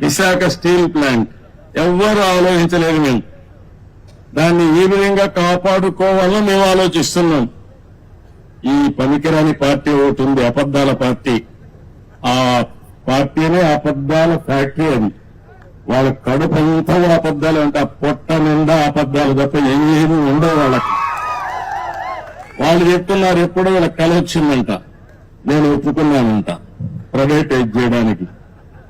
Visakha steel plant. ఎవ్వరు ఆలోచించలేదు మేము. దాన్ని ఈ విధంగా కాపాడుకోవాలని మేము ఆలోచిస్తున్నాం. ఈ పనికిరాని పార్టీ ఒకటి ఉంది అబద్దాల పార్టీ. ఆ పార్టీనే అబద్దాల ఫ్యాక్టరీ అది వాళ్ళ కడుపు అంతా అబద్దాలు అంటే ఆ పొట్ట నిండా అబద్దాలు తప్ప ఏమీ ఉండవు వాళ్ళకి. వాళ్ళు చెప్తున్నారు ఎప్పుడో వీళ్ళకి కలొచ్చిందంట నేను ఒప్పుకున్నానంట. ప్రైవేటైజ్ చేయడానికి.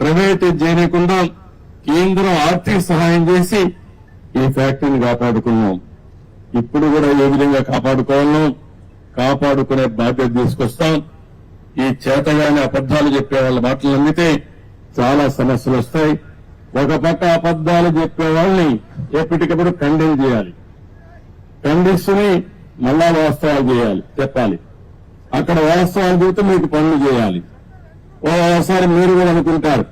ప్రైవేటైజ్ చేయకుండా కేంద్రం ఆర్థిక సహాయం చేసి ఈ ఫ్యాక్టరీని కాపాడుకున్నాం. ఇప్పుడు కూడా ఏ విధంగా కాపాడుకోవాలో కాపాడుకునే బాధ్యత తీసుకొస్తాం. ఈ చేతగానే అబద్దాలు చెప్పే వాళ్ళ మాటలు నమ్మితే చాలా సమస్యలు వస్తాయి. ఒక పక్క అబద్దాలు చెప్పే వాళ్ళని ఎప్పటికప్పుడు ఖండన చేయాలి. ఖండిస్తుని మళ్ళా వాస్తవాలు చేయాలి చెప్పాలి. అక్కడ వాస్తవాలు చెబితే మీకు పనులు చేయాలి. ఓసారి మీరు కూడా అనుకుంటారు.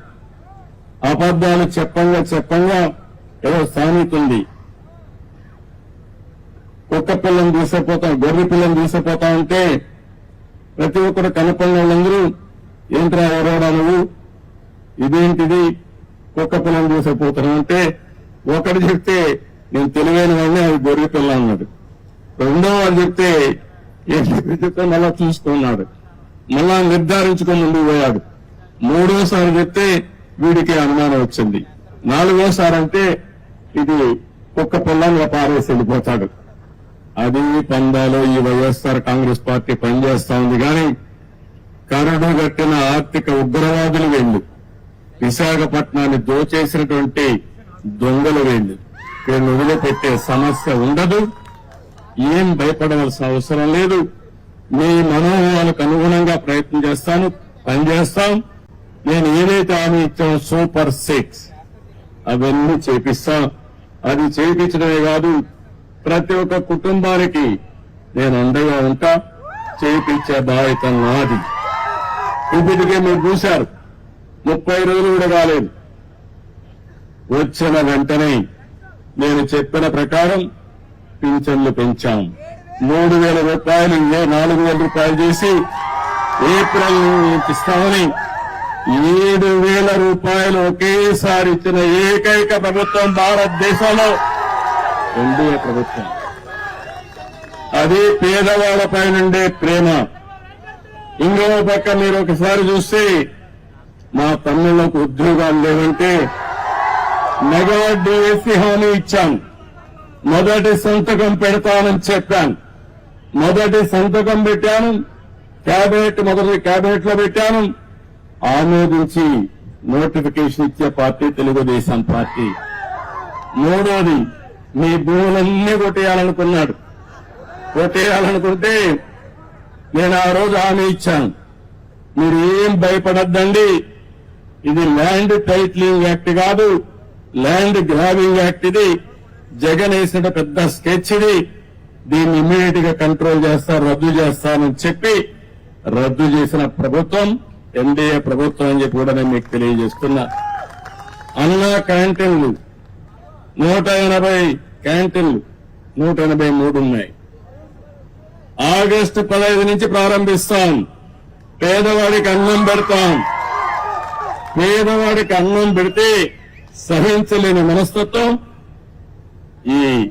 అబద్దాలు చెప్పంగా చెప్పంగా ఏదో సామెత ఉంది కుక్క పిల్లని తీసుకుపోతాం గొర్రె పిల్లని తీసుకుపోతా ఉంటే ప్రతి ఒక్కరు కనపడిన వాళ్ళందరూ ఏంట్రా ఎవరోడా నువ్వు? ఇదేంటిది? కుక్క పిల్లని తీసుకుపోతున్నావు అంటే ఒకటి చెప్తే నేను తెలివైన వాడిని అది గొర్రె పిల్ల అన్నాడు. రెండో వాడు చెప్తే ఏం చెప్తే మళ్ళా చూసుకున్నాడు మళ్ళా నిర్ధారించుకొని ముందుకు పోయాడు మూడోసారి చెప్తే వీడికి అనుమానం వచ్చింది. నాలుగోసారి అంటే ఇది కుక్క పిల్లంగా పారేసి వెళ్ళిపోతాడు అది పందాలో ఈ వైఎస్ఆర్ కాంగ్రెస్ పార్టీ పనిచేస్తా ఉంది కానీ కరడు గట్టిన ఆర్థిక ఉగ్రవాదులు వెళ్ళు. విశాఖపట్నాన్ని దోచేసినటువంటి దొంగలు వెళ్ళు. వీళ్ళు వదిలిపెట్టే సమస్య ఉండదు. ఏం భయపడవలసిన అవసరం లేదు. మీ మనోభావాలకు అనుగుణంగా ప్రయత్నం చేస్తాను పనిచేస్తాం. నేను ఏదైతే హామీ ఇచ్చానో సూపర్ సిక్స్. అవన్నీ చేపిస్తాం అది చేయించడమే కాదు ప్రతి ఒక్క కుటుంబానికి నేను అండగా ఉంటా. చేయించే బాధ్యత నాది. ఇప్పటికే మీరు చూశారు ముప్పై రోజులు కూడా కాలేదు. వచ్చిన వెంటనే నేను చెప్పిన ప్రకారం పింఛన్లు పెంచాం. మూడు వేల రూపాయలు ఏ నాలుగు వేల రూపాయలు చేసి ఏప్రిల్ ఇస్తామని ఏడు వేల రూపాయలు ఒకేసారి ఇచ్చిన ఏకైక ప్రభుత్వం భారతదేశంలో ఎన్డీఏ ప్రభుత్వం. అది పేదవాళ్ళపై నుండే ప్రేమ. ఇంకో పక్క మీరు ఒకసారి చూస్తే మా తమ్ముళ్ళకు ఉద్యోగాలు లేవంటే మెగా డిఎస్సి హామీ ఇచ్చాం. మొదటి సంతకం పెడతానని చెప్పాను. మొదటి సంతకం పెట్టాను. క్యాబినెట్ మొదటి క్యాబినెట్లో పెట్టాను ఆమోదించి నోటిఫికేషన్ ఇచ్చే పార్టీ తెలుగుదేశం పార్టీ. మూడోది మీ భూములన్నీ కొట్టేయాలనుకున్నాడు. కొట్టేయాలనుకుంటే నేను ఆ రోజు హామీ ఇచ్చాను. మీరు ఏం భయపడద్దండి. ఇది ల్యాండ్ టైట్లింగ్ యాక్ట్ కాదు. ల్యాండ్ గ్రాబింగ్ యాక్ట్ ఇది. జగన్ వేసిన పెద్ద స్కెచ్ ఇది. దీన్ని ఇమ్మీడియట్గా కంట్రోల్ చేస్తారు రద్దు చేస్తానని చెప్పి రద్దు చేసిన ప్రభుత్వం ఎన్డీఏ ప్రభుత్వం అని చెప్పి కూడా నేను మీకు తెలియజేస్తున్నా. అన్నా క్యాంటీన్లు నూట ఎనభై క్యాంటీన్లు నూట ఎనభై మూడు ఉన్నాయి. ఆగస్టు పదహైదు నుంచి ప్రారంభిస్తాం. పేదవాడికి అన్నం పెడతాం. పేదవాడికి అన్నం పెడితే సహించలేని మనస్తత్వం ఈ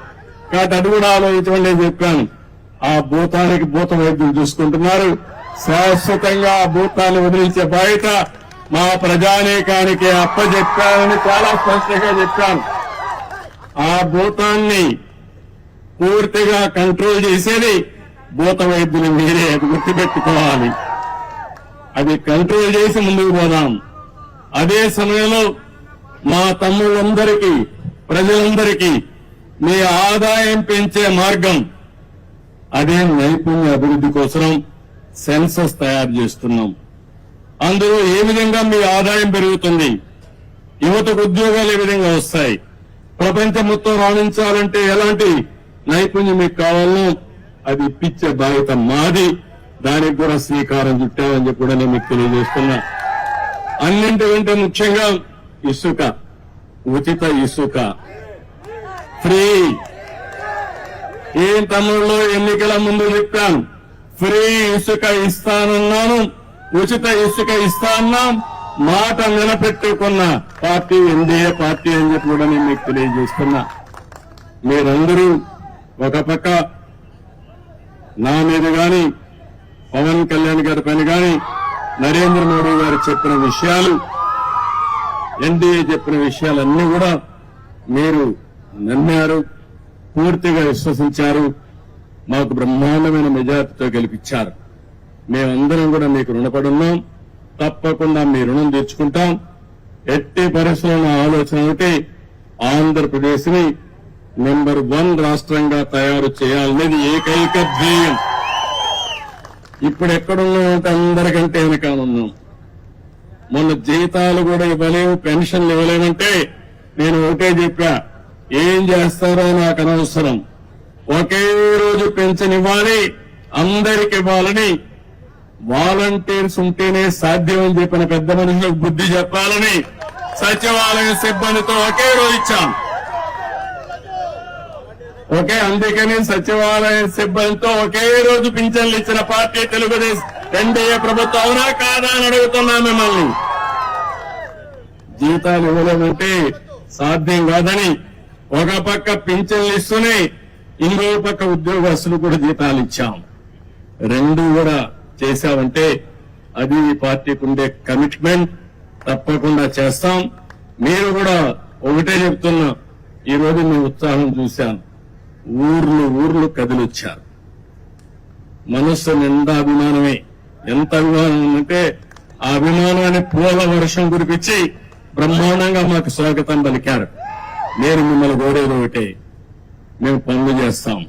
కాబట్టి అది కూడా ఆలోచించమని నేను చెప్పాను. ఆ భూతానికి భూత వైద్యులు చూసుకుంటున్నారు. శాశ్వతంగా ఆ భూతాన్ని వదిలించే బయట మా ప్రజానేకానికి అప్పచెప్పానని చాలా స్పష్టంగా చెప్పాను. ఆ భూతాన్ని పూర్తిగా కంట్రోల్ చేసేది భూత వైద్యులు మీరే అది గుర్తుపెట్టుకోవాలి. అది కంట్రోల్ చేసి ముందుకు పోదాం. అదే సమయంలో మా తమ్ముళ్ళందరికీ ప్రజలందరికీ మీ ఆదాయం పెంచే మార్గం. అదే నైపుణ్య అభివృద్ధి కోసం సెన్సస్ తయారు చేస్తున్నాం. అందులో ఏ విధంగా మీ ఆదాయం పెరుగుతుంది? యువతకు ఉద్యోగాలు ఏ విధంగా వస్తాయి? ప్రపంచం మొత్తం రాణించాలంటే ఎలాంటి నైపుణ్యం మీకు కావాలో అది ఇప్పించే బాధ్యత మాది. దానికి కూడా శ్రీకారం చుట్టామని చెప్పి కూడా నేను మీకు తెలియజేస్తున్నా. అన్నింటికంటే ముఖ్యంగా ఇసుక ఉచిత ఇసుక. ఫ్రీ. ఏం తమిళలో ఎన్నికల ముందు చెప్పాను. ఫ్రీ ఇసుక ఇస్తానన్నాను. ఉచిత ఇసుక ఇస్తాన్నాం మాట నిలబెట్టుకున్న పార్టీ ఎన్డీఏ పార్టీ అని చెప్పి కూడా నేను మీకు తెలియజేస్తున్నా. మీరందరూ ఒక పక్క నా మీద గాని పవన్ కళ్యాణ్ గారి పైన గాని నరేంద్ర మోడీ గారు చెప్పిన విషయాలు ఎన్డీఏ చెప్పిన విషయాలన్నీ కూడా మీరు నమ్మారు పూర్తిగా విశ్వసించారు మాకు బ్రహ్మాండమైన మెజార్టీతో గెలిపించారు. మేమందరం కూడా మీకు రుణపడున్నాం తప్పకుండా మీ రుణం తీర్చుకుంటాం. ఎట్టి పరిశ్రమ ఆలోచన ఒకటి ఆంధ్రప్రదేశ్ని నెంబర్ వన్ రాష్ట్రంగా తయారు చేయాలనేది ఏకైక ధ్యేయం. ఇప్పుడు ఎక్కడున్నామంటే అందరికంటే వెనకాలన్నాం. మొన్న జీతాలు కూడా ఇవ్వలేము పెన్షన్లు ఇవ్వలేమంటే నేను ఒకటే చెప్పా ఏం చేస్తారో నాకు అనవసరం. ఒకే రోజు పెన్షన్ ఇవ్వాలి అందరికి ఇవ్వాలని వాలంటీర్స్ ఉంటేనే సాధ్యం అని చెప్పిన పెద్ద మనుషులకు బుద్ధి చెప్పాలని సచివాలయ సిబ్బందితో ఒకే రోజు ఇచ్చాం. ఓకే అందుకని సచివాలయ సిబ్బందితో ఒకే రోజు పింఛన్లు ఇచ్చిన పార్టీ తెలుగుదేశం ఎన్డీఏ ప్రభుత్వం అవునా కాదా అని అడుగుతున్నా మిమ్మల్ని. జీతాలు ఇవ్వలేమంటే సాధ్యం కాదని ఒక పక్క పింఛన్లు ఇస్తూనే ఇంకో పక్క ఉద్యోగస్తులు కూడా జీతాలు ఇచ్చాం. రెండు కూడా చేశామంటే అది ఈ పార్టీకి ఉండే కమిట్మెంట్ తప్పకుండా చేస్తాం. మీరు కూడా ఒకటే చెప్తున్నా ఈరోజు మీ ఉత్సాహం చూశాను. ఊర్లు ఊర్లు కదిలొచ్చారు. మనస్సు నిండా అభిమానమే. ఎంత అభిమానం ఉందంటే ఆ అభిమానాన్ని పూల వర్షం కురిపించి బ్రహ్మాండంగా మాకు స్వాగతం పలికారు. నేను మిమ్మల్ని కోరేది ఒకటే మేము పనులు చేస్తాం.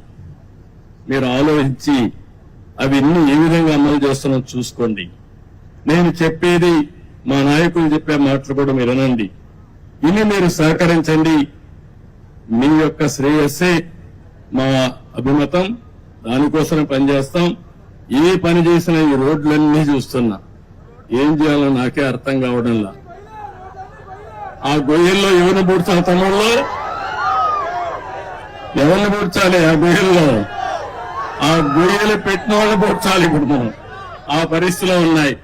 మీరు ఆలోచించి అవి ఇన్ని ఏ విధంగా అమలు చేస్తున్నాం చూసుకోండి. నేను చెప్పేది మా నాయకులు చెప్పే మాటలు కూడా మీరు వినండి. ఇన్ని మీరు సహకరించండి. మీ యొక్క శ్రేయస్సే మా అభిమతం. దానికోసం పనిచేస్తాం. ఏ పని చేసినా ఈ రోడ్లన్నీ చూస్తున్నా. ఏం చేయాలో నాకే అర్థం కావడంలా. ఆ గొయ్యల్లో ఎవరిని పూడ్చాలి తమ్ముళ్ళు? ఎవరిని పూడ్చాలి ఆ గొయ్యల్లో ఆ గొయ్యలు పెట్టిన వాళ్ళు పూడ్చాలి ఇప్పుడు మనం. ఆ పరిస్థితిలో ఉన్నాయి.